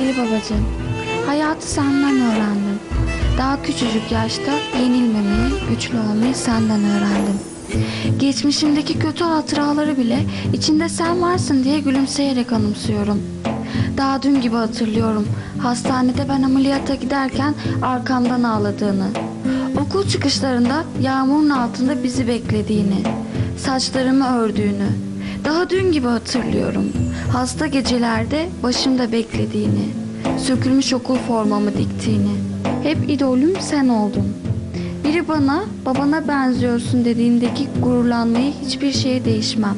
Sevgili babacığım, hayatı senden öğrendim. Daha küçücük yaşta yenilmemeyi, güçlü olmayı senden öğrendim. Geçmişimdeki kötü hatıraları bile içinde sen varsın diye gülümseyerek anımsıyorum. Daha dün gibi hatırlıyorum. Hastanede ben ameliyata giderken arkamdan ağladığını. Okul çıkışlarında yağmurun altında bizi beklediğini. Saçlarımı ördüğünü. Daha dün gibi hatırlıyorum. Hasta gecelerde başımda beklediğini. Sökülmüş okul formamı diktiğini. Hep idolüm sen oldun. Biri bana babana benziyorsun dediğindeki gururlanmayı hiçbir şeye değişmem.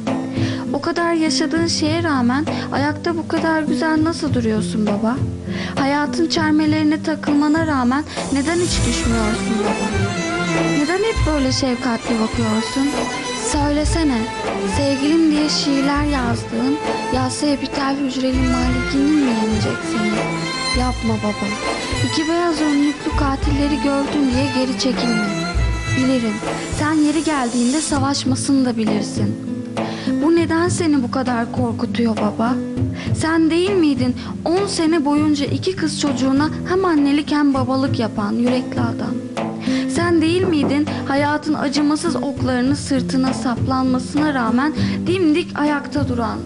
O kadar yaşadığın şeye rağmen ayakta bu kadar güzel nasıl duruyorsun baba? Hayatın çermelerine takılmana rağmen neden hiç düşmüyorsun baba? Neden hep böyle şefkatli bakıyorsun? Söylesene, sevgilim diye şiirler yazdığın yassı epitel hücreli malikinin mi yenecek seni? Yapma baba. İki beyaz önlüklü katilleri gördün diye geri çekilme. Bilirim, sen yeri geldiğinde savaşmasını da bilirsin. Bu neden seni bu kadar korkutuyor baba? Sen değil miydin 10 sene boyunca iki kız çocuğuna hem annelik hem babalık yapan yürekli adam? Değil miydin hayatın acımasız oklarını sırtına saplanmasına rağmen dimdik ayakta duran?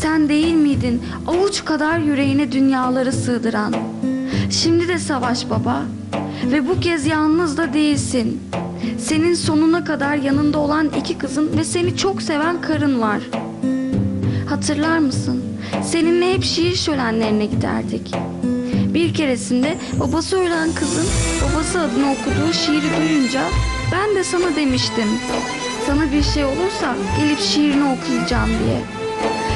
Sen değil miydin avuç kadar yüreğine dünyaları sığdıran? Şimdi de savaş baba. Ve bu kez yalnız da değilsin. Senin sonuna kadar yanında olan iki kızın ve seni çok seven karın var. Hatırlar mısın? Seninle hep şiir şölenlerine giderdik. Bir keresinde babası ölen kızın babası adına okuduğu şiiri duyunca ben de sana demiştim. Sana bir şey olursa gelip şiirini okuyacağım diye.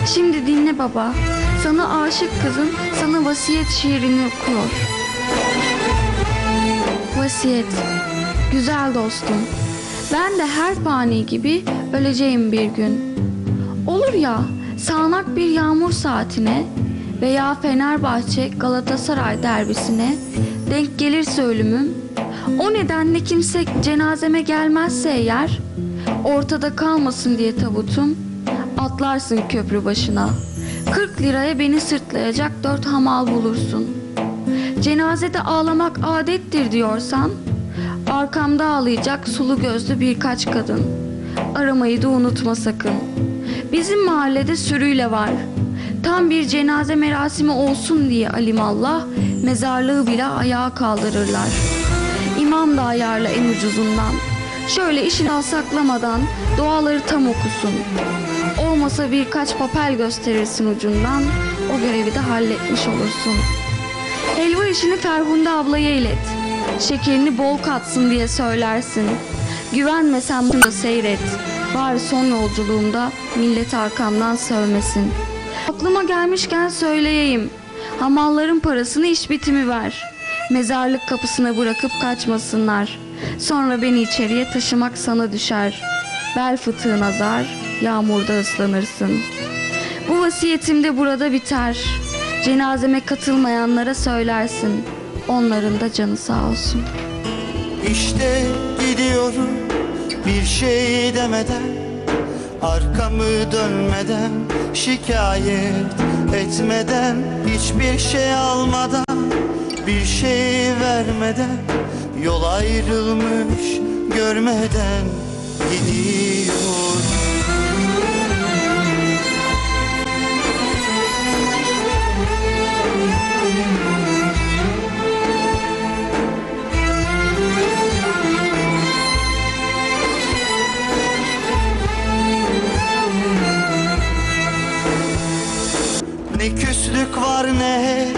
Şimdi dinle baba. Sana aşık kızın sana vasiyet şiirini okuyor. Vasiyet. Güzel dostum. Ben de her fani gibi öleceğim bir gün. Olur ya sağanak bir yağmur saatine veya Fenerbahçe Galatasaray derbisine denk gelirse ölümüm o nedenle kimse cenazeme gelmezse eğer ortada kalmasın diye tabutum atlarsın köprü başına. 40 liraya beni sırtlayacak dört hamal bulursun. Cenazede ağlamak adettir diyorsan arkamda ağlayacak sulu gözlü birkaç kadın. Aramayı da unutma sakın. Bizim mahallede sürüyle var Tam bir cenaze merasimi olsun diye alimallah mezarlığı bile ayağa kaldırırlar. İmam da ayarla en ucuzundan. Şöyle işini saklamadan duaları tam okusun. Olmasa birkaç papel gösterirsin ucundan. O görevi de halletmiş olursun. Helva işini Ferhunde ablaya ilet. Şekerini bol katsın diye söylersin. Güvenmesen bunu seyret. Var son yolculuğumda millet arkamdan sövmesin. Aklıma gelmişken söyleyeyim. Hamalların parasını iş bitimi ver. Mezarlık kapısına bırakıp kaçmasınlar. Sonra beni içeriye taşımak sana düşer. Bel fıtığın azar, yağmurda ıslanırsın. Bu vasiyetim de burada biter. Cenazeme katılmayanlara söylersin. Onların da canı sağ olsun. İşte gidiyorum bir şey demeden Arkamı dönmeden şikayet etmeden Hiçbir şey almadan bir şey vermeden Yol ayrılmış görmeden gidiyorum Ne küslük var ne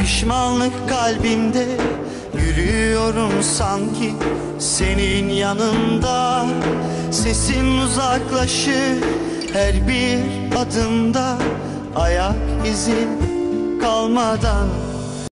pişmanlık kalbimde. Yürüyorum sanki senin yanında. Sesin uzaklaşır her bir adımda. Ayak izin kalmadan